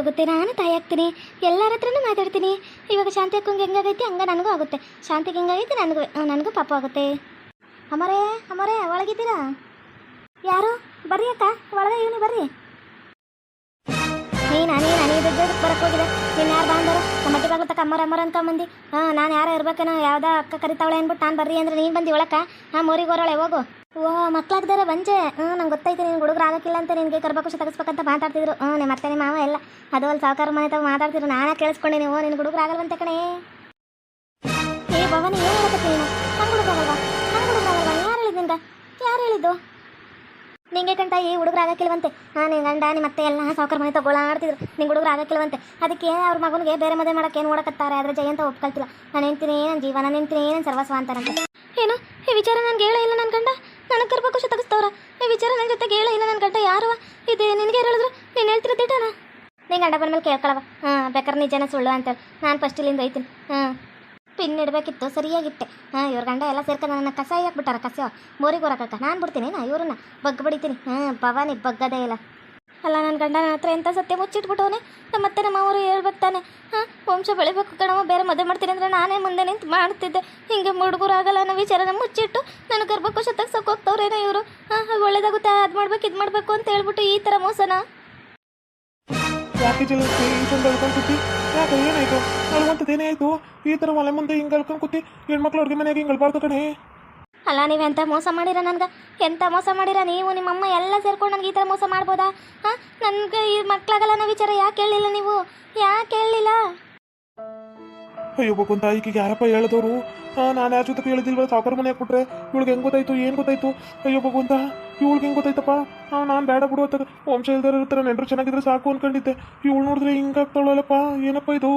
ಆಗುತ್ತೆ ನಾನು ತಾಯಿ ಆಗ್ತೀನಿ. ಎಲ್ಲರ ಹತ್ರನೂ ಮಾತಾಡ್ತೀನಿ. ಇವಾಗ ಶಾಂತಿ ಅಕ್ಕಂಗೆ ಹೆಂಗಾಗೈತಿ? ಹಂಗೆ ನನಗೂ ಆಗುತ್ತೆ. ಶಾಂತಿಗೆ ಹೆಂಗಾಗೈತಿ? ನನಗೂ ನನಗೂ ಪಾಪ ಆಗುತ್ತೆ. ಅಮರೇ ಅಮರೇ, ಒಳಗಿದ್ದೀರಾ? ಯಾರು? ಬರ್ರಿ ಅಕ್ಕ ಒಳಗೆ ಇವನಿ ಬರ್ರಿ. ನೀ ನಾನೇ ನಾನೇ ದೊಡ್ಡ ಬರಕ್ಕೆ ಹೋಗಿದೆ ನೀನು ಯಾರು ಬಂದರು ನಮ್ಮ ಬಾಗ್ಲ ತಕ್ಕ ಅಮ್ಮರ ಅಮ್ಮರ ಮಂದಿ ಹಾಂ, ನಾನು ಯಾರು ಇರ್ಬೇಕೇನೋ ಯಾವುದೋ ಅಕ್ಕ ಕರಿತಾವಳೆ ಅಂದ್ಬಿಟ್ಟು ನಾನು ಬರ್ರಿ ಅಂದ್ರೆ ನೀನು ಬಂದು ಒಳಕ್ಕ? ಹಾಂ, ಮೋರಿಗೆ ಹೊರಳೆ, ಹೋಗು. ಓ ಮಕ್ಳಾಗ್ದಾರೆ, ಬಂಜೆ. ಹ್ಞೂ ನಂಗೆ ಗೊತ್ತೈತೆ ನೀನು ಹುಡುಗರು ಆಗಕ್ಕಿಲ್ಲ ಅಂತ ನಿನಗೆ ಕರ್ಬಕುಶ ತೆಗಿಸ್ಬೇಕಂತ ಮಾತಾಡ್ತಿದ್ರು. ಹ್ಞೂ ನಿಮ್ಮ ಮತ್ತೆ ನಿಮ್ಮ ಮಾವ ಎಲ್ಲ. ಅದು ಅಲ್ಲಿ ಸಾವುಕಾರ ಮನೆ ತಾವು ಮಾತಾಡ್ತಿದ್ರು. ನಾನೇ ಕೇಳಿಸ್ಕೊಂಡೆ ನೀವು ನಿನ್ನ ಹುಡುಗರು ಆಗಲ್ವಂತೆ ಕಣೆ. ಏ, ಭವನ, ಏನು ನೀನು? ಯಾರು ಹೇಳಿದ್ ನಿಂಗೆ? ಯಾರು ಹೇಳಿದ್ದು? ನಿಂಗೆ ಕಂಟ ಈ ಹುಡುಗರು ಆಗಕ್ಕಿಲ್ವಂತೆ. ಹಾಂ ನಿನ್ನ ಗಂಡ ನಿಮ್ಮ ಮತ್ತೆ ಎಲ್ಲ ಸಾವುಕಾರ ಮನೆ ತಗೊಳ್ಳಾಡ್ತಿದ್ರು ನಿಂಗೆ ಹುಡುಗರು ಆಗಕ್ಕಿಲ್ವಂತೆ. ಅದಕ್ಕೆ ಅವ್ರ ಮಗನಿಗೆ ಬೇರೆ ಮದುವೆ ಮಾಡಕ್ಕೆ ಏನು ನೋಡಕತ್ತಾರೆ ಆದರೆ ಜಯಂತ ಒಪ್ಕೊಳ್ತಿಲ್ಲ. ನಾನು ನಿಂತೀನಿ ನನ್ನ ಜೀವನ ನಿಂತೀನಿ ನನ್ನ ಸರ್ವಸ್ವ ಅಂತಾರಂತೆ. ಏನು? ಈ ವಿಚಾರ ನನಗೆ ಹೇಳೇ ಇಲ್ಲ ನನ್ನ ಗಂಡ? ನನಗೆ ಗರ್ಭಕೋಶ ತೆಗಿಸ್ತವ್ರ. ಈ ವಿಚಾರ ನನ್ನ ಜೊತೆ ಹೇಳ, ಇಲ್ಲ ನನ್ನ ಗಂಡ ಯಾರು? ಇದು ನಿನಗೆ ಹೇಳಿದ್ರು, ನೀನು ಹೇಳ್ತಿರೋ ದಿಟ್ಟನ ನೀ ಗಂಡ ಬಂದ್ಮೇಲೆ ಕೇಳ್ಕೊಳವ ಹಾಂ ಬೇಕಾದ್ರೆ ನಿಜನ ಸುಳ್ಳು ಅಂತೇಳಿ. ನಾನು ಫಸ್ಟ್ ಇಲ್ಲಿಂದ ಹೋಯ್ತೀನಿ. ಹಾಂ ಪಿನ್ ಇಡಬೇಕಿತ್ತು, ಸರಿಯಾಗಿಟ್ಟೆ. ಹಾಂ ಇವ್ರ ಗಂಡ ಎಲ್ಲ ಸೇರ್ಕೊಂಡು ನನ್ನ ಕಸ ಹಾಕ್ಬಿಟ್ಟಾರ ಕಸ ಮೋರಿಗೆ ಹೊರಕಕ್ಕ ನಾನು ಬಿಡ್ತೀನಿ, ನಾ ಇವ್ರನ್ನ. ಬಗ್ಗೆ ಬಡಿತೀನಿ. ಹಾಂ ಭವಾನಿ ಬಗ್ಗದೇ ಇಲ್ಲ. ಅಲ್ಲ ನನ್ನ ಗಂಡನ ಹತ್ರ ಎಂಥ ಸತ್ಯ ಮುಚ್ಚಿಟ್ಬಿಟ್ಟವನೆ? ನಮ್ಮ ಮತ್ತೆ ನಮ್ಮ ಅವರು ಹೇಳ್ಬೇಕು ತಾನೆ ಹಾಂ, ವಂಶ ಬೆಳಿಬೇಕು ಕಣವ ಬೇರೆ ಮದುವೆ ಮಾಡ್ತೀನಿ ಅಂದರೆ ನಾನೇ ಮುಂದೆ ನಿಂತು ಮಾಡ್ತಿದ್ದೆ. ಹಿಂಗೆ ಹುಡುಗರು ಆಗಲ್ಲ ಅನ್ನೋ ವಿಚಾರನ ಮುಚ್ಚಿಟ್ಟು ನನ್ನ ಗರ್ಭಕೋಶ ತೆಗ್ಸೋಕೆ ಹೋಗ್ತವ್ರೇನೋ ಇವರು. ಹಾಂ ಒಳ್ಳೇದಾಗುತ್ತೆ, ಅದು ಮಾಡ್ಬೇಕು, ಇದು ಮಾಡಬೇಕು ಅಂತ ಹೇಳ್ಬಿಟ್ಟು ಈ ಥರ ಮೋಸನ. ಯಾಕೆ ಕೂತಿ? ಯಾಕೆ, ಏನಾಯ್ತು? ಅಳುವಂಥದ್ದು ಆಯಿತು? ಈ ಥರ ಒಲೆ ಮುಂದೆ ಹಿಂಗೆ ಕೂತಿ? ಹೆಣ್ಮಕ್ಳು ಅವ್ರಿಗೆ ಮನೆಗೆ ಹಿಂಗೆ ಕಣೆ. ಅಲ್ಲ, ನೀವು ಎಂಥ ಮೋಸ ಮಾಡಿರ ನನಗೆ? ಎಂಥ ಮೋಸ ಮಾಡಿರ ನೀವು, ನಿಮ್ಮಮ್ಮ ಎಲ್ಲ ಸೇರ್ಕೊಂಡು ನನಗೆ ಈ ಥರ ಮೋಸ ಮಾಡ್ಬೋದಾ? ಹಾಂ? ನನಗೆ ಈ ಮಕ್ಕಳಾಗಲ್ಲ ಅನ್ನೋ ವಿಚಾರ ಯಾಕೆ ಹೇಳಿಲ್ಲ ನೀವು? ಯಾಕೆ ಹೇಳಲಿಲ್ಲ ಅಯ್ಯೋ, ಭಗವಂತ, ಈಕಿಗೆ ಯಾರಪ್ಪ ಹೇಳಿದವರು? ನಾನು ಯಾರ ಜೊತೆ ಹೇಳಿದಿಲ್ವ? ಸಾವುಕಾರ ಮನೆ ಕೊಟ್ಟರೆ ಇವಳಿಗೆ ಹೆಂಗೆ ಗೊತ್ತಾಯ್ತು, ಏನು ಗೊತ್ತಾಯ್ತು? ಅಯ್ಯೋ, ಭಗವಂತ, ಇವಳಿಗೆ ಹೆಂಗೆ ಗೊತ್ತಾಯ್ತಪ್ಪ? ನಾನು ಬೇಡ ಬಿಡು ಅಂತ ವಂಶ ಇಲ್ದಾರ ಇರ್ತಾರೆ, ನೆಂಟರು ಚೆನ್ನಾಗಿದ್ರೆ ಸಾಕು ಅನ್ಕೊಂಡಿದ್ದೆ. ಇವಳು ನೋಡಿದ್ರೆ ಹಿಂಗಾಗ್ತಾಳಲ್ಲಪ್ಪ ಏನಪ್ಪ ಇದು?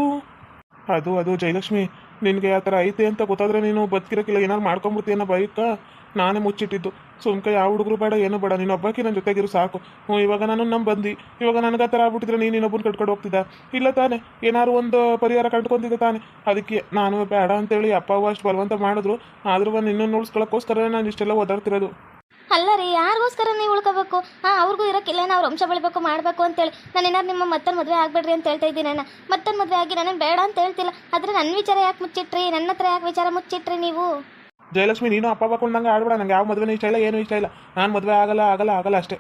ಅದು ಅದು, ಜಯಲಕ್ಷ್ಮಿ. ನಿನಗೆ ಆ ಥರ ಐತೆ ಅಂತ ಗೊತ್ತಾದ್ರೆ ನೀನು ಬದುಕಿರೋಕ್ಕಿಲ್ಲ ಏನಾರು ಮಾಡ್ಕೊಂಬಿಡ್ತೀಯನ್ನ ಬೈಕ ನಾನೇ ಮುಚ್ಚಿಟ್ಟಿದ್ದು. ಸುಮ್ಕ ಯಾವ ಹುಡುಗರು ಬೇಡ, ಏನು ಬೇಡ, ನೀನು ಒಬ್ಬಾಕಿ ನನ್ನ ಜೊತೆಗಿರು ಸಾಕು. ಹ್ಞೂ, ಇವಾಗ ನಾನು ನಮ್ಮ ಬಂದು. ಇವಾಗ ನನಗೆ ಆ ಥರ ಆಗ್ಬಿಟ್ಟಿದ್ರೆ ನೀನು ಇನ್ನೊಬ್ಬನ ಕಟ್ಕೊಂಡು ಹೋಗ್ತಿದ್ದ? ಇಲ್ಲ ತಾನೆ, ಏನಾದ್ರು ಒಂದು ಪರಿಹಾರ ಕಂಡ್ಕೊತಿದ್ದೆ ತಾನೆ? ಅದಕ್ಕೆ ನಾನು ಬೇಡ ಅಂತೇಳಿ ಅಪ್ಪ ಅಷ್ಟು ಬಲವಂತ ಮಾಡಿದ್ರು. ಆದ್ರೂ ಒಂದು ಇನ್ನೊಂದು ಉಳಿಸ್ಕೊಳ್ಳೋಕ್ಕೋಸ್ಕರ ನಾನು ಇಷ್ಟೆಲ್ಲ ಓದಾಡ್ತಿರೋದು. ಅಲ್ಲ ರೀ ಯಾರಿಗೋಸ್ಕರ ನೀವು ಉಳ್ಕೋಬೇಕು? ಹಾಂ ಅವ್ರಿಗೂ ಇರೋಕ್ಕಿಲ್ಲ ನಾವು ವಂಶ ಬೆಳಿಬೇಕು ಮಾಡಬೇಕು ಅಂತೇಳಿ. ನಾನು ಏನಾದ್ರು ನಿಮ್ಮ ಮತ್ತೊಂದು ಮದುವೆ ಆಗಬೇಡ್ರಿ ಅಂತ ಹೇಳ್ತಾ ಇದ್ದೀನಿ ನಾನು. ಮತ್ತೊಂದು ಮದುವೆ ಆಗಿ ನನಗೆ ಬೇಡ ಅಂತ ಹೇಳ್ತಿಲ್ಲ. ಆದರೆ ನನ್ನ ವಿಚಾರ ಯಾಕೆ ಮುಚ್ಚಿಟ್ರಿ? ನನ್ನ ಹತ್ರ ಯಾಕೆ ವಿಚಾರ ಮುಚ್ಚಿಟ್ರಿ ನೀವು? ಜಯಲಕ್ಷ್ಮಿ ನೀನು ಅಪ್ಪ ಬಾಕೊಂಡಂಗೆ ಆಡ್ಬೇಡ. ನಂಗೆ ಯಾವ ಮದುವೆನೂ ಇಷ್ಟ ಇಲ್ಲ ಏನೂ ಇಷ್ಟ ಇಲ್ಲ. ನಾನು ಮದುವೆ ಆಗಲ್ಲ ಆಗಲ್ಲ ಆಗಲ್ಲ ಅಷ್ಟೇ.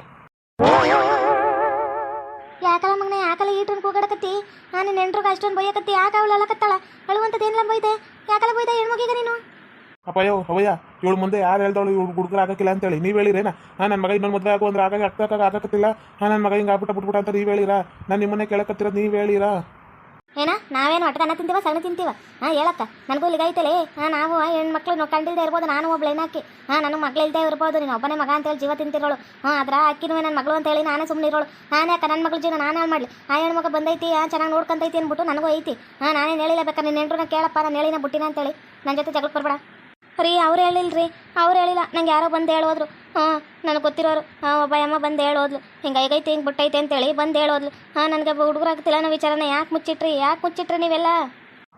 ಯಾಕಲ್ಲ ಮಗನ ಯಾಕಲ್ಲ ಈಟನ್ ಕೂಗಾಡಕತ್ತಿ? ನಾನು ನೆಂಟ್ರಿಗೆ ಅಷ್ಟೊಂದು ಬೈಯಕತ್ತಿ. ಯಾಕೆ ಅವಳು ಅಲ್ಲಕತ್ತಾಳ? ಅಳುವಂಥದ್ದು ಏನಿಲ್ಲ ಬೈದೆ? ಯಾಕಲ್ಲ ಬೈದೆ ಹೆಣ್ಮಗಿಗ ನೀನು? ಅಪ್ಪಯ್ಯೋ ಅವಯ್ಯ ಇವಳು ಮುಂದೆ ಯಾರು ಹೇಳ್ದವಳು ಇವಳು ಹುಡುಗರು ಆಗಕ್ಕಿಲ್ಲ ಅಂತೇಳಿ, ನೀವು ಹೇಳಿರೇನ? ಹಾಂ ನನ್ನ ಮಗ ಇನ್ನೊಂದು ಮದುವೆ ಆಗು ಅಂದ್ರೆ ಆಗ ಆಗ್ತಾಗ ಆಗತ್ತಿಲ್ಲ ಹಾಂ ನನ್ನ ಮಗ ಹಿಂಗೆ ಆಗ್ಬಿಟ್ಟ ಬಿಟ್ಬಿಟ್ಟ ಅಂತ ನೀವು ಹೇಳಿರಾ? ನಾನು ನಿಮ್ಮನ್ನೇ ಕೇಳಕತ್ತಿರೋದು ನೀವು ಹೇಳಿರಾ? ಏನ, ನಾವೇನು ಒಟ್ಟದನ್ನ ತಿಂತೀವ ಸಣ್ಣ ತಿಂತೀವ? ಹಾಂ ಹೇಳಕ್ಕ ನನಗೂ ಲಿಗೈತಲೇ ಹಾಂ, ನಾವು ಹೆಣ್ಮಕ್ಳು ಕಂಡಿಲ್ದೇ ಇರ್ಬೋದು, ನಾನು ಒಬ್ಳು ಏನಾಕಿ ಹಾಂ, ನನ್ನ ಮಗಳು ಇಲ್ದೇ ಇರ್ಬೋದು, ನೀನು ಒಬ್ಬನೇ ಮಗ ಅಂತೇಳಿ ಜೀವ ತಿಂತಿರೋಳು. ಹಾಂ ಅದ್ರ ಅಕ್ಕಿನೂ ನನ್ನ ಮಗಳು ಅಂತ ಹೇಳಿ ನಾನೇ ಸುಮ್ಮನೆ ಇರೋಳು ನಾನೇ ಅಕ್ಕ ನನ್ನ ಮಗಳು ಜೀವನ ನಾನು ಮಾಡಲಿ. ಆ ಹೆಣ್ಮಗ ಬಂದೈತಿ ಹಾಂ ಚೆನ್ನಾಗಿ ನೋಡ್ಕೊಂತೈತಿ ಅಂದ್ಬಿಟ್ಟು ನನಗೂ ಐತಿ. ಹಾಂ, ನಾನೇನು ಹೇಳಿಲ್ಲ ಬೇಕಾ, ನಿನ್ನ ನೆಂಟ್ರನ್ನ ಕೇಳಪ್ಪ ನಾನು ಹೇಳಿನ ಬುಟ್ಟಿನ ಅಂತೇಳಿ ನನ್ನ ಜೊತೆ ಜಗಳಕ್ಕೆ ಬರ್ಬೇಡ. ರೀ ಅವ್ರು ರೀ. ಅವ್ರು ಹೇಳಿಲ್ಲ. ನಂಗೆ ಯಾರೋ ಬಂದು ಹೇಳೋದ್ರು. ಹಾಂ ನನಗೆ ಗೊತ್ತಿರೋರು. ಹಾಂ ಒಬ್ಬ ಅಮ್ಮ ಬಂದು ಹೇಳೋದ್ಲು. ಹಿಂಗೆ ಐಗೈತಿ ಹಿಂಗೆ ಬಿಟ್ಟೈತೆ ಅಂತೇಳಿ ಬಂದು ಹೇಳೋದ್ಲು. ಹಾಂ ನನಗೆ ಹುಡುಗರಾಗ್ತಿಲ್ಲ ಅನ್ನೋ ವಿಚಾರನ ಯಾಕೆ ಮುಚ್ಚಿಟ್ರಿ? ಯಾಕೆ ಮುಚ್ಚಿಟ್ರಿ ನೀವೆಲ್ಲ?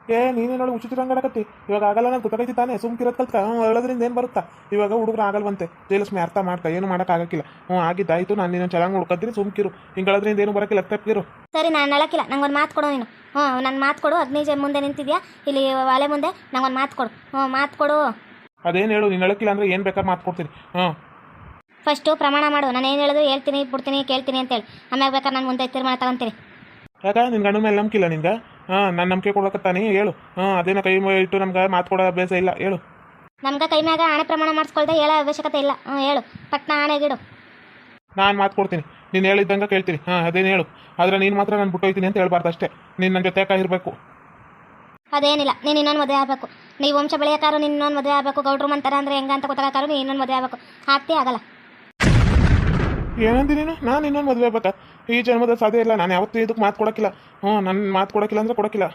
ಏ ನೀನೇ ನೋಡಿ ಉಚಿತರಂಗಡಕತ್ತಿ ಇವಾಗ ಆಗಲ್ಲ ನಾನು ಗೊತ್ತಾಗೈತಿ ತಾನೇ. ಸುಮ್ ಕಲ್ತ್ಕ. ಹ್ಞೂ ಹೇಳೋದ್ರಿಂದ ಏನು ಬರುತ್ತಾ? ಇವಾಗ ಹುಡುಗರು ಆಗಲ್ವಂತೆ. ಜಯಲಕ್ಷ್ಮಿ ಅರ್ಥ ಮಾಡ್ಕ. ಏನು ಮಾಡೋಕ್ಕಾಗಕ್ಕಿಲ್ಲ ಹ್ಞೂ ಆಗಿದ್ದಾಯ್ತು ನಾನು ನೀನು ಚೆನ್ನಾಗಿ ನೋಡ್ಕೊತೀನಿ. ಸುಮ್ಕಿರು ಹಿಂಗೆ ಹೇಳೋದ್ರಿಂದ ಏನು ಬರೋಕ್ಕಿಲ್ಲ ತಪ್ಪಿರು ಸರಿ ನಾನು ಹೇಳಕ್ಕಿಲ್ಲ. ನಂಗೆ ಒಂದು ಮಾತು ಕೊಡು ನೀನು. ಹ್ಞೂ ನನ್ನ ಮಾತು ಕೊಡು. ಹದಿನೈದು ಮುಂದೆ ನಿಂತಿದ್ಯಾ? ಇಲ್ಲಿ ಒಲೆ ಮುಂದೆ. ನಂಗೆ ಒಂದು ಮಾತು ಕೊಡು. ಹ್ಞೂ ಮಾತು ಕೊಡು. ಅದೇನು ಹೇಳು ನೀನು ಹೇಳಕ್ಕಿಲ್ಲ ಅಂದರೆ ಏನು ಬೇಕಾದ್ರೆ ಮಾತು ಕೊಡ್ತೀನಿ. ಹಾಂ. ಫಸ್ಟು ಪ್ರಮಾಣ ಮಾಡು ನಾನು ಏನು ಹೇಳಿದ್ರು ಹೇಳ್ತೀನಿ ಬಿಡ್ತೀನಿ ಕೇಳ್ತೀನಿ ಅಂತೇಳಿ. ಆಮ್ಯಾಗ ಬೇಕಾದ್ರೆ ನಾನು ಮುಂದೆ ತೀರ್ಮಾನ ತಗೊಂತೀನಿ. ಯಾಕ ನಿನ್ನ ಗಂಡ ಮೇಲೆ ನಂಬಿಕಿಲ್ಲ ನಿಂಗೆ? ಹಾಂ ನಾನು ನಂಬಿಕೆ ಕೊಡಕತ್ತಾನೆ ಹೇಳು. ಹಾಂ ಅದೇನೋ ಕೈ ಮೇಲೆ ಇಟ್ಟು ನಮ್ಗೆ ಮಾತು ಕೊಡೋ ಅಭ್ಯಾಸ ಇಲ್ಲ. ಹೇಳು. ನಮ್ಗೆ ಕೈ ಮ್ಯಾಗ ಆಣೆ ಪ್ರಮಾಣ ಮಾಡಿಸ್ಕೊಳ್ದೆ ಹೇಳೋ ಅವಶ್ಯಕತೆ ಇಲ್ಲ. ಹಾಂ ಹೇಳು. ಪಟ್ನ ಆಣೆಗಿಡು. ನಾನು ಮಾತು ಕೊಡ್ತೀನಿ. ನೀನು ಹೇಳಿದ್ದಂಗೆ ಕೇಳ್ತೀನಿ. ಹಾಂ ಅದೇನು ಹೇಳು. ಆದರೆ ನೀನು ಮಾತ್ರ ನಾನು ಬಿಟ್ಟೋಯ್ತೀನಿ ಅಂತ ಹೇಳ್ಬಾರ್ದು ಅಷ್ಟೇ. ನೀನು ನನ್ನ ಜೊತೆ ಇರಬೇಕು? ಅದೇನಿಲ್ಲ ನೀನು ಇನ್ನೊಂದು ಮದುವೆ ಆಗಬೇಕು. ನೀವು ವಂಶ ಬೆಳೆಯೋಕ್ಕಾರು ನೀನು ಇನ್ನೊಂದು ಮದುವೆ ಆಗಬೇಕು. ಗೌಡ್ರು ಮಂತಾರ ಅಂದರೆ ಹೆಂಗ ಅಂತ ಗೊತ್ತಾಗಕ್ಕಾರು ನೀನು ಇನ್ನೊಂದು ಮದುವೆ ಆಗಬೇಕು. ಆಗ್ತೇ ಆಗಲ್ಲ. ಏನಂದಿ ನೀನು? ನಾನು ಇನ್ನೊಂದು ಮದುವೆ ಆಗ್ಬೇಕಾ? ಈ ಜನ್ಮದ ಸಾಧ್ಯ ಇಲ್ಲ ನಾನು ಯಾವತ್ತೂ ಇದಕ್ಕೆ ಮಾತು ಕೊಡೋಕ್ಕಿಲ್ಲ. ಹ್ಞೂ ನನ್ನ ಮಾತು ಕೊಡೋಕ್ಕಿಲ್ಲ ಅಂದರೆ ಕೊಡೋಕ್ಕಿಲ್ಲ.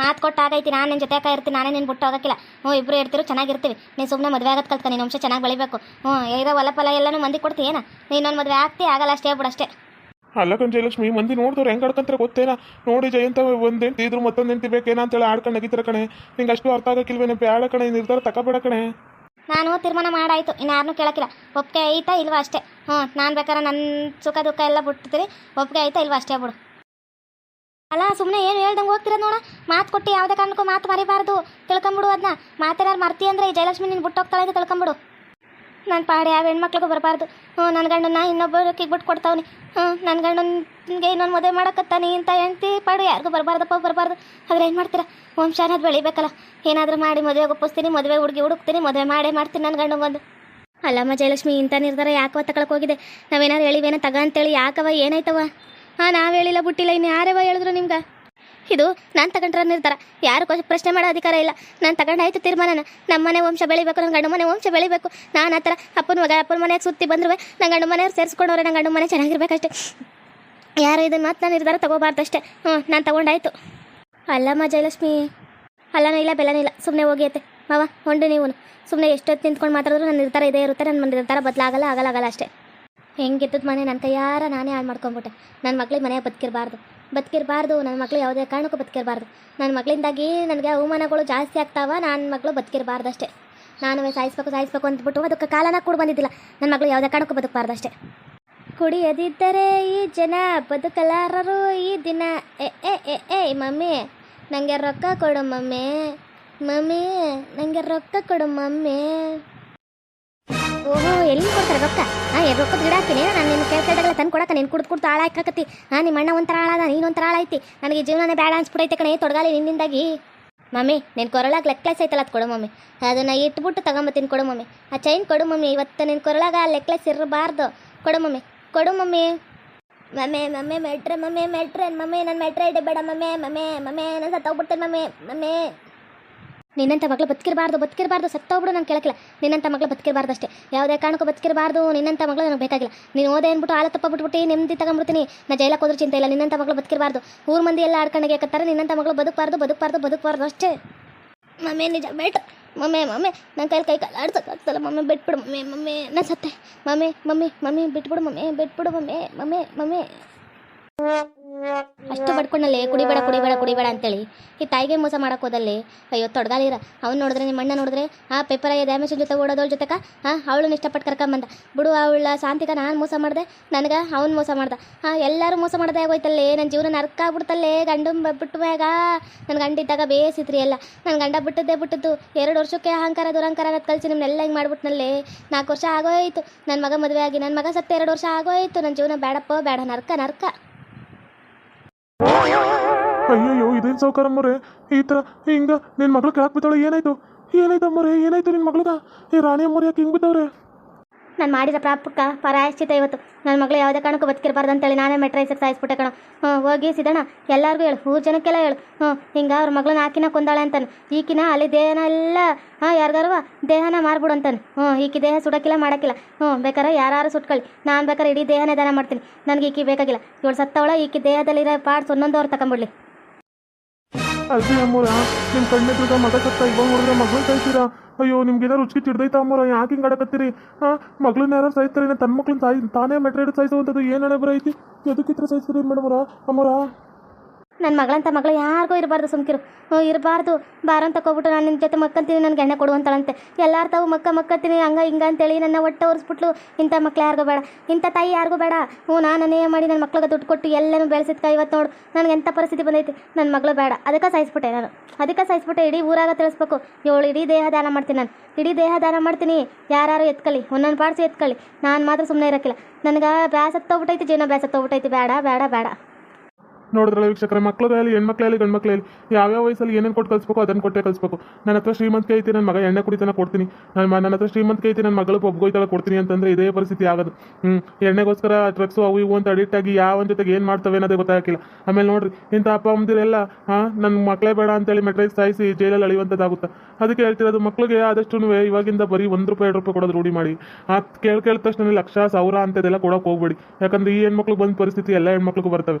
ಮಾತು ಕೊಟ್ಟಾಗೈತಿ ನಾನು ನಿನ್ನ ಜೊತೆಗೆ ಇರ್ತೀನಿ ನಾನೇ ನಿನ್ನ ಬಿಟ್ಟು ಹೋಗಕ್ಕಿಲ್ಲ. ಹ್ಞೂ ಇಬ್ಬರು ಇರ್ತಿರು ಚೆನ್ನಾಗಿರ್ತೀವಿ. ನೀನು ಸುಮ್ಮನೆ ಮದುವೆ ಆಗೋದು ಕಲ್ತ್ಕ ನೀನು ವಂಶ ಚೆನ್ನಾಗಿ ಬೆಳಿಬೇಕು. ಹ್ಞೂ ಇರೋ ಹೊಲ ಫಲ ಎಲ್ಲನೂ ಮಂದಿ ಕೊಡ್ತೀಯೇನ? ಏನ ನೀನು ಇನ್ನೊಂದು ಮದುವೆ ಆಗ್ತಿ ಆಗಲ್ಲ ಅಷ್ಟೇ ಬಿಡು ಅಷ್ಟೇ. ಅಲ್ಲ ಕಣ್ ಜಯಲಕ್ಷ್ಮಿ ಮಂದಿ ನೋಡಿದ್ರು ಹೆಂಗೆ ಆಡ್ಕೊಂತಾರೆ ಗೊತ್ತೇನಾ? ನೋಡಿ ಜಯಂತ ಒಂದು ಇದ್ರು ಮತ್ತೊಂದು ಹೆಂಡ್ತಿ ಬೇಕೇನ ಅಂತೇಳಿ ಆಡ್ಕೊಂಡು ನಗಿತಾರೆ ಕಣೆ. ನಿಂಗೆ ಅಷ್ಟು ಅರ್ಥ ಆಗಕ್ಕಿಲ್ವೇನೆ ಬೇಡ ಕಣೆ ನಿರ್ಧಾರ ತಕಬೇಡ ಕಣೆ. ನಾನು ತೀರ್ಮಾನ ಮಾಡಾಯ್ತು, ಇನ್ನು ಯಾರನ್ನೂ ಕೇಳಕ್ಕಿಲ್ಲ. ಒಪ್ಪಿಗೆ ಐತಾ ಇಲ್ವಾ ಅಷ್ಟೇ? ಹ್ಞೂ, ನಾನು ಬೇಕಾದ್ರೆ ನನ್ನ ಸುಖ ದುಃಖ ಎಲ್ಲ ಬಿಡ್ತೀನಿ ಒಪ್ಪಿಗೆ ಐತಾ ಇಲ್ವಾ ಅಷ್ಟೇ ಬಿಡು. ಅಲ್ಲ ಸುಮ್ಮನೆ ಏನು ಹೇಳ್ದಂಗೆ ಹೋಗ್ತಿರೋದು ನೋಡ? ಮಾತು ಕೊಟ್ಟು ಯಾವುದೇ ಕಾರಣಕ್ಕೂ ಮಾತು ಮರಿಬಾರ್ದು. ತಿಳ್ಕೊಂಬಿಡು ಅದನ್ನ ಮಾತೇನಾರು ಮರ್ತಿ ಅಂದರೆ ಈ ಜಯಲಕ್ಷ್ಮಿ ನೀನು ಬಿಟ್ಟು ಹೋಗ್ತಾಳೆ ಅಂತ ತಿಳ್ಕೊಂಬಿಡು. ನಾನು ಪಾಡಿ ಯಾವ ಹೆಣ್ಮಕ್ಳಿಗೂ ಬರಬಾರ್ದು. ಹ್ಞೂ ನನ್ನ ಗಂಡನ ಇನ್ನೊಬ್ಬರು ಕಿಗ್ಬಿಟ್ಟು ಕೊಡ್ತಾವ್ನಿ. ಹ್ಞೂ ನನ್ನ ಗಂಡನಿಗೆ ಇನ್ನೊಂದು ಮದುವೆ ಮಾಡೋಕತ್ತಾನೆ ಅಂತ ಹೆಂಡ್ತಿ ಪಾಡು ಯಾರಿಗೂ ಬರಬಾರ್ದಪ್ಪ, ಬರಬಾರ್ದು. ಆದರೆ ಏನು ಮಾಡ್ತೀರಾ? ವಂಶ ಬೆಳಿಬೇಕಲ್ಲ. ಏನಾದರೂ ಮಾಡಿ ಮದುವೆ ಒಪ್ಪಿಸ್ತೀನಿ, ಮದುವೆ ಹುಡುಗಿ ಹುಡುಕ್ತೀನಿ, ಮದುವೆ ಮಾಡೇ ಮಾಡ್ತೀನಿ ನನ್ನ ಗಂಡನ ಬಂದು ಅಲ್ಲಮ್ಮ ಜಯಲಕ್ಷ್ಮಿ ಇಂಥ ನಿರ್ಧಾರ ಯಾಕವ ತಗೊಳಕ್ಕೆ ಹೋಗಿದೆ? ನಾವೇನಾರು ಹೇಳಿವೇನೋ ತಗ ಅಂತೇಳಿ. ಯಾಕವ ಏನಾಯ್ತವ ಹಾಂ, ನಾವು ಹೇಳಿಲ್ಲ, ಬಿಟ್ಟಿಲ್ಲ. ಇನ್ನು ಯಾರವ ಹೇಳಿದ್ರು ನಿಮ್ಗೆ? ಇದು ನಾನು ತಗೊಂಡ್ರ ನಿರ್ಧಾರ. ಯಾರು ಪ್ರಶ್ನೆ ಮಾಡೋ ಅಧಿಕಾರ ಇಲ್ಲ. ನಾನು ತಗೊಂಡಾಯ್ತು ತೀರ್ಮಾನನ. ನಮ್ಮ ಮನೆ ವಂಶ ಬೆಳಿಬೇಕು ನನ್ನ ಗಂಡು ಮನೆ ವಂಶ ಬೆಳಿಬೇಕು. ನಾನು ಆ ಥರ ಅಪ್ಪನ ಮಗ, ಅಪ್ಪನ ಮನೆಗೆ ಸುತ್ತಿ ಬಂದ್ರು ನನ್ನ ಗಂಡು ಮನೆಯವ್ರು ಸೇರಿಸ್ಕೊಂಡವ್ರೆ ನನ್ನ ಗಂಡು ಮನೆ ಚೆನ್ನಾಗಿರ್ಬೇಕಷ್ಟೇ ಯಾರು ಇದನ್ನು ಮಾತು ನಾನು ನಿರ್ಧಾರ ತಗೋಬಾರ್ದಷ್ಟೇ ಹ್ಞೂ ನಾನು ತಗೊಂಡಾಯ್ತು ಅಲ್ಲಮ್ಮ ಜಯಲಕ್ಷ್ಮಿ. ಅಲ್ಲನೂ ಇಲ್ಲ, ಬೆಲ್ಲನೂ ಇಲ್ಲ. ಸುಮ್ಮನೆ ಹೋಗಿ ಅತ್ತೆ ಮಾವ, ಹೊಂಡು ನೀವು ಸುಮ್ಮನೆ ಎಷ್ಟೊತ್ತು ನಿಂತ್ಕೊಂಡು ಮಾತಾಡಿದ್ರು ನನ್ನ ನಿರ್ಧಾರ ಇದೇ ಇರುತ್ತೆ ನನ್ನ ನಿರ್ಧಾರ ಬದಲಾಗಲ್ಲ, ಆಗಲ್ಲ ಆಗಲ್ಲ ಅಷ್ಟೇ. ಹೆಂಗಿದ್ದದ ಮನೆ ನನ್ನ ಕೈಯಾರ ನಾನೇ ಹಾಳು ಮಾಡ್ಕೊಂಬಿಟ್ಟೆ. ನನ್ನ ಮಕ್ಳಿಗೆ ಮನೆ ಬದುಕಿರಬಾರ್ದು. ಬದುಕಿರಬಾರ್ದು. ನನ್ನ ಮಕ್ಳು ಯಾವುದೇ ಕಾರಣಕ್ಕೂ ಬದುಕಿರಬಾರ್ದು. ನನ್ನ ಮಗಳಿಂದಾಗಿ ನನಗೆ ಅವಮಾನಗಳು ಜಾಸ್ತಿ ಆಗ್ತಾವ ನನ್ನ ಮಗಳು ಬದುಕಿರಬಾರ್ದು ಅಷ್ಟೇ ನಾನು ಸಾಯಿಸ್ಬೇಕು ಸಾಯಿಸ್ಬೇಕು ಅಂದ್ಬಿಟ್ಟು ಅದಕ್ಕೆ ಕಾಲನ ಕೂಡ ಬಂದಿದ್ದಿಲ್ಲ. ನನ್ನ ಮಗಳು ಯಾವುದೇ ಕಾರಣಕ್ಕೂ ಬದುಕಬಾರ್ದು ಅಷ್ಟೇ ಕುಡಿಯದಿದ್ದರೆ ಈ ಜನ ಬದುಕಲಾರರು ಈ ದಿನ. ಎ ಎ ಎ ಏ, ಮಮ್ಮಿ ನನಗೆ ರೊಕ್ಕ ಕೊಡು ಮಮ್ಮಿ. ಮಮ್ಮಿ ನನಗೆ ರೊಕ್ಕ ಕೊಡು ಮಮ್ಮಿ. ಓಹೋ ಎಲ್ಲಿ ಕೊಡ್ತಾರೆ ರೊಕ್ಕ? ಹಾಂ ಎರಡು ರೊಕ್ಕದ ಗಿಡ ಹಾಕಿನಿ ನಾನು ನಿನ್ನ ಕೇಳ್ತಿದ್ದಾಗಲ್ಲ ತಂದು ಕೊಡಕ್ಕೆ, ನೀನು ಕುಡ್ದು ಕುಡ್ದು ಹಾಕತ್ತಿ. ಹಾಂ ನಿಮ್ಮ ಅಣ್ಣ ಒಂಥರ ಹಾಳಾದ, ನೀನು ಒಂಥರ ಹಾಳಾಯ್ತಿ. ನನಗೆ ಜೀವನನೇ ಬೇಡ ಅನ್ಸ್ಬಿಡೈತೆ ಕಣೆ, ತೊಡಗಾಲಿ ನಿನ್ನಿಂದಾಗಿ. ಮಮ್ಮಿ ನಿನ್ನ ಕೊರಳಾಗ ಲೆಕ್ಲೆಸ್ ಐತಲ್ಲ, ಅದು ಕೊಡು ಮಮ್ಮಿ. ಅದನ್ನು ಇಟ್ಬಿಟ್ಟು ತಗೊಂಬತ್ತೀನಿ, ಕೊಡು ಮಮ್ಮಿ. ಆ ಚೈನ್ ಕೊಡು ಮಮ್ಮಿ, ಇವತ್ತು ನಿನ್ನ ಕೊರಳಾಗ ಲೆಕ್ಲೆಸ್ ಇರಬಾರ್ದು. ಕೊಡು ಮಮ್ಮಿ ಕೊಡು ಮಮ್ಮಿ. ಮಮ್ಮಿ ಮಮ್ಮಿ, ಮೆಟ್ರೆ ಮಮ್ಮಿ ಮೆಟ್ರೆ, ಮಮ್ಮಿ ನನ್ನ ಮೆಟ್ರೆ ಬೇಡ ಮಮ್ಮಿ ಮಮ್ಮಿ ಮಮ್ಮಿ, ನಾನು ಸತ್ತೋಗ್ಬಿಡ್ತೇನೆ ಮಮ್ಮಿ ಮಮ್ಮಿ. ನಿನ್ನಂಥ ಮಗಳು ಬದುಕಿರಬಾರ್ದು ಬದುಕಿರಬಾರ್ದು, ಸತ್ತೋಗ್ಬಿಡು ನಾನು ಕೇಳಕ್ಕಿಲ್ಲ. ನಿನ್ನಂಥ ಮಗಳು ಬದುಕಿರಬಾರ್ದು ಅಷ್ಟೇ. ಯಾವುದೇ ಕಾರಣಕ್ಕೂ ಬದುಕಿರಬಾರ್ದು ನಿನ್ನಂಥ ಮಗಳು ನನಗೆ ಬೇಕಾಗಿಲ್ಲ. ನೀನು ಓದೇ ಅಂದ್ಬಿಟ್ಟು ಆಲ ತಪ್ಪ ಬಿಟ್ಬಿಟ್ಟು ನೆಮ್ಮದಿ ತಗೊಂಡ್ಬಿಡ್ತೀನಿ ನಾ ಜೈಲಕ್ಕೆ ಹೋದ್ರೂ ಚಿಂತೆ ಇಲ್ಲ ನಿನ್ನಂಥ ಮಗಳು ಬದುಕಿರಬಾರ್ದು. ಊರು ಮಂದಿ ಎಲ್ಲ ಆಡ್ಕೊಂಡು ಯಾಕತ್ತಾರೆ ನಿನ್ನಂಥ ಮಗಳು ಬದುಕಬಾರ್ದು ಬದುಕಬಾರ್ದು ಬದುಕಬಾರ್ದು ಅಷ್ಟೇ. ಮಮ್ಮಿ, ನಿಜ ಬೇಟ ಮಮ್ಮೆ, ಮಮ್ಮಿ ನನ್ನ ಕೈಲಿ ಕೈ ಕಾಲು ಆಡ್ಸೋಕ್ಕಾಗ್ತಲ್ಲ ಮಮ್ಮಿ, ಬಿಟ್ಬಿಡು, ಮಮ್ಮೆ, ಮಮ್ಮಿ ನಾನು ಸತ್ತೆ. ಮಮ್ಮಿ ಮಮ್ಮಿ ಮಮ್ಮಿ, ಬಿಟ್ಬಿಡು ಮಮ್ಮಿ ಬಿಟ್ಬಿಡು, ಮಮ್ಮಿ ಮಮ್ಮಿ ಮಮ್ಮಿ. ಅಷ್ಟು ಬಡ್ಕೊಂಡಲ್ಲೇ, ಕುಡಿಬೇಡ ಕುಡಿಬೇಡ ಕುಡಿಬೇಡ ಅಂತೇಳಿ. ಈ ತಾಯಿಗೆ ಮೋಸ ಮಾಡಕ್ಕೆ ಹೋದಲ್ಲಿ. ಅಯ್ಯೋ, ತೊಡಗಾಲಿರ. ಅವ್ನು ನೋಡಿದ್ರೆ ನಿಮ್ಮ ಅಣ್ಣ ನೋಡಿದ್ರೆ, ಆ ಪೇಪರ್ ಡ್ಯಾಮೇಜ್ ಜೊತೆ ಓಡೋದವ್ಳ ಜೊತೆಗೆ ಹಾಂ ಅವಳನ್ನ ಇಷ್ಟಪಟ್ಟು ಕರ್ಕೊಂಬಂದ. ಬಿಡು, ಅವಳ ಶಾಂತಿಗ ನಾನು ಮೋಸ ಮಾಡಿದೆ, ನನಗೆ ಅವ್ನು ಮೋಸ ಮಾಡ್ದೆ. ಹಾಂ ಎಲ್ಲರೂ ಮೋಸ ಮಾಡ್ದೆ ಆಗೋಯ್ತಲ್ಲೇ ನನ್ನ ಜೀವನ ನರ್ಕ ಆಗ್ಬಿಡ್ತಲ್ಲೇ, ಗಂಡು ಬಿಟ್ಟು ಮ್ಯಾಗ. ನನ್ನ ಗಂಡ ಇದ್ದಾಗ ಬೇಸಿತ್ರಿ ಎಲ್ಲ. ನನ್ನ ಗಂಡ ಬಿಟ್ಟದ್ದೇ ಬಿಟ್ಟದ್ದು. ಎರಡು ವರ್ಷಕ್ಕೆ ಅಹಂಕಾರ ದುರಂಕಾರ ಅನ್ನೋದು ಕಲಿಸಿ ನಿಮ್ಮನ್ನೆಲ್ಲ ಹಿಂಗೆ ಮಾಡ್ಬಿಟ್ನಲ್ಲೇ. ನಾಲ್ಕು ವರ್ಷ ಆಗೋಯ್ತು. ನನ್ನ ಮಗ ಮದುವೆ ಆಗಿ ನನ್ನ ಮಗ ಸತ್ತ ಎರಡು ವರ್ಷ ಆಗೋಯ್ತು. ನನ್ನ ಜೀವನ ಬೇಡಪ್ಪ ಬೇಡ ನರ್ಕ ನರ್ಕ. ಅಯ್ಯಯ್ಯೋ, ಇದೇನು ಮೊರೆ? ಈ ತರ ಹಿಂಗ ನಿನ್ ಮಗಳು ಕೆಳಕ್ ಬಿದ್ದಾಳೆ ಏನಾಯ್ತು? ಏನಾಯ್ತಮ್ಮರೆ ಏನಾಯ್ತು ನಿನ್ನ ಮಗಳಗ ಈ ರಾಣಿ ಅಮ್ಮರು ಯಾಕೆ ಹಿಂಗೆ ಬಿದ್ದವ್ರೆ? ನಾನು ಮಾಡಿದ ಪ್ರಾಪಕ್ಕ ಪರಾಯಶ್ಚಿತ ಇವತ್ತು. ನನ್ನ ಮಗಳು ಯಾವುದೇ ಕಾರಣಕ್ಕೂ ಬದುಕಿರಬಾರ್ದು ಅಂತೇಳಿ ನಾನೇ ಮೆಟ್ರೈಸಕ್ಕೆ ಸಾಯಿಸ್ಬಿಟ್ಟೆ ಕಣ. ಹ್ಞೂ, ಹೋಗಿ ಸಿದಣ ಎಲ್ಲರಿಗೂ ಹೇಳು, ಊರು ಜನಕ್ಕೆಲ್ಲ ಹೇಳು. ಹ್ಞೂ, ಹಿಂಗೆ ಅವ್ರ ಮಗಳನ್ನ ಆಕಿನ ಕೊಂದಾಳೆ ಅಂತಾನೆ. ಈಕಿನ ಅಲ್ಲಿ ದೇಹನ ಎಲ್ಲ, ಹಾಂ ಯಾರಿಗಾರುವ ದೇಹನ ಮಾರ್ಬಿಡು ಅಂತಾನೆ. ಹ್ಞೂ, ಈಕಿ ದೇಹ ಸುಡಕ್ಕಿಲ್ಲ, ಮಾಡಕ್ಕಿಲ್ಲ. ಹ್ಞೂ, ಬೇಕಾರೆ ಯಾರು ಸುಟ್ಕೊಳ್ಳಿ. ನಾನು ಬೇಕಾದ್ರೆ ಇಡೀ ದೇಹನೇ ದಾನ ಮಾಡ್ತೀನಿ. ನನಗೆ ಈಕಿ ಬೇಕಾಗಿಲ್ಲ. ಇವಳು ಸತ್ತವಳ, ಈಕಿ ದೇಹದಲ್ಲಿರೋ ಪಾರ್ಟ್ಸ್ ಒಂದೊಂದವ್ರು ತಗೊಂಬಿಡ್ಲಿ ಅಜ್ಜಿ ಅಮ್ಮೋರ, ನಿಮ್ ಕಣ್ಣೆದ್ರದ ಮಗ ಸತ್ತ ಇವಾಗ ನೋಡಿದ್ರೆ ಮಗಳನ್ನ ಸಾಯ್ತೀರಾ? ಅಯ್ಯೋ ನಿಮ್ಗೆ ಏನಾರು ರುಚಿ ಚಿಡ್ದೈತ ಅಮ್ಮೋರ, ಯಾಕೆ ಹಿಂಗೆ ಆಡಕತ್ತೀರಿ? ಹಾಂ ಮಗಳನ್ನ ಯಾರು ಸಾಯ್ತಾರೆ ತನ್ನ ಮಕ್ಳನ್ನ ಸಾಯ್, ತಾನೇ ಮೆಟ್ರೇಡ್ ಏನ್ ಏನು ಹಣೆ ಬರೈತಿ ಎದಕ್ಕಿತ್ರ ಸಾಯಿಸ್ತೀರಿ ಮೇಡಮರ? ಅಮ್ಮರ ನನ್ನ ಮಗಳಂತ ಮಗಳು ಯಾರಿಗೂ ಇರಬಾರ್ದು ಸುಮ್ಕಿರು. ಹ್ಞೂ, ಇರಬಾರ್ದು. ಬಾರಂತ ಹೋಗ್ಬಿಟ್ಟು ನಾನು ನಿನ್ನ ಜೊತೆ ಮಕ್ಕಂತೀನಿ ನನಗೆ ಎಣ್ಣೆ ಕೊಡುವಂತಾಳಂತೆ ಎಲ್ಲಾರು ತಾವು ಮಕ್ಕ ಮಕ್ಕತ್ತೀನಿ ಹಂಗ ಹಿಂಗ ಅಂತೇಳಿ ನನ್ನ ಒಟ್ಟು ಒರೆಸ್ಬಿಟ್ಲು. ಇಂಥ ಮಕ್ಳು ಯಾರಿಗೂ ಬೇಡ. ಇಂಥ ತಾಯಿ ಯಾರಿಗೂ ಬೇಡ. ಹ್ಞೂ, ನಾನು ನಾನೇ ಮಾಡಿ ನನ್ನ ಮಕ್ಳಿಗೆ ದುಡ್ಡು ಕೊಟ್ಟು ಎಲ್ಲನೂ ಬೆಳೆಸಿದ್ಕ ಇವತ್ತು ನೋಡು. ನನಗೆ ಎಂಥ ಪರಿಸ್ಥಿತಿ ಬಂದೈತಿ. ನನ್ನ ಮಗಳು ಬೇಡ. ಅದಕ್ಕೆ ಸಾಯಿಸ್ಬಿಟ್ಟೆ ನಾನು. ಅದಕ್ಕೆ ಸಾಯಿಸ್ಬಿಟ್ಟೆ ಇಡೀ ಊರಾಗ ತಿಳಿಸ್ಬೇಕು. ಏಳು, ಇಡೀ ದೇಹ ದಾನ ಮಾಡ್ತೀನಿ ನಾನು. ಇಡೀ ದೇಹ ದಾನ ಮಾಡ್ತೀನಿ. ಯಾರು ಎತ್ಕೊಳ್ಳಿ ಒಂದೊಂದು ಪಾಡ್ಸಿ ಎತ್ಕೊಳ್ಳಿ ನಾನು ಮಾತ್ರ ಸುಮ್ಮನೆ ಇರೋಕ್ಕಿಲ್ಲ. ನನಗೆ ಬ್ಯಾಸತ್ತೋಗ್ಬಿಟ್ಟೈತಿ ಜೀವನ ಬ್ಯಾಸತ್ತೋಗ್ಬಿಟ್ಟೈತಿ ಬೇಡ ಬೇಡ ಬೇಡ. ನೋಡಿದ್ರಲ್ಲ ವೀಕ್ಷಕರ ಮಕ್ಳಿಗಾಗಲಿ ಹೆಣ್ಮಕ್ಳಾಗಲಿ ಗಂಡು ಯಾವ ಯಾವ್ಯಾವ ವಯಸ್ಸಲ್ಲಿ ಏನೇನು ಕೊಟ್ಟು ಕಲಿಸ್ಬೇಕು ಅದನ್ನು ಕೊಟ್ಟೆ ಕಲಿಸ್ಬೇಕು ನನ್ನ ಹತ್ರ ಶ್ರೀಮಂತಿಕೆ ಐತಿ, ನನ್ನ ಮಗ ಎಣ್ಣೆ ಕುಡಿತನ ಕೊಡ್ತೀನಿ. ನನ್ನ ನನ್ನ ಹತ್ರ ಶ್ರೀಮಂತಿಕೆ ಐತಿ, ನನ್ನ ಮಗಳು ಒಬ್ಗೋಯ್ತಾಳೆ ಕೊಡ್ತೀನಿ ಅಂತಂದ್ರೆ ಇದೇ ಪರಿಸ್ಥಿತಿ ಆಗೋದು. ಹ್ಞೂ ಎಣ್ಣೆಗೋಸ್ಕರ ಡ್ರಗ್ಸು ಅವು ಇವು ಅಂತ ಅಡಿಕ್ಟ್ ಆಗಿ ಯಾವ ಜೊತೆಗೆ ಏನು ಮಾಡ್ತವೆ ಅನ್ನೋದೇ ಗೊತ್ತಾಗಿಲ್ಲ ಆಮೇಲೆ ನೋಡ್ರಿ, ಇಂಥ ಅಪ್ಪ, ಅಮ್ಮದಿರೆಲ್ಲ ಹಾಂ ನನ್ನ ಮಕ್ಕಳೇ ಬೇಡ ಅಂತೇಳಿ ಮೆಟ್ರೈಸ್ ಸಾಯಿಸಿ ಜೈಲಲ್ಲಿ ಅಳಿಯುವಂಥದ್ದಾಗುತ್ತೆ? ಅದಕ್ಕೆ ಹೇಳ್ತಿರೋದು ಮಕ್ಕಳಿಗೆ ಆದಷ್ಟು ಇವಾಗಿಂದ ಬರೀ ಒಂದು ರೂಪಾಯಿ, ಎರಡು ರೂಪಾಯಿ ಕೊಡೋದು ರೂಢಿ ಮಾಡಿ. ಆ ಕೇಳಿ ಕೇಳಿದ ತಕ್ಷಣ ಲಕ್ಷ, ಸಾವಿರ ಅಂತದೆಲ್ಲ ಕೊಡೋಕೆ ಹೋಗ್ಬೇಡಿ. ಯಾಕಂದ್ರೆ ಈ ಹೆಣ್ಮಕ್ಳಿಗೆ ಬಂದ ಪರಿಸ್ಥಿತಿ ಎಲ್ಲ ಹೆಣ್ಮಕ್ಳಿಗೂ ಬರ್ತವೆ.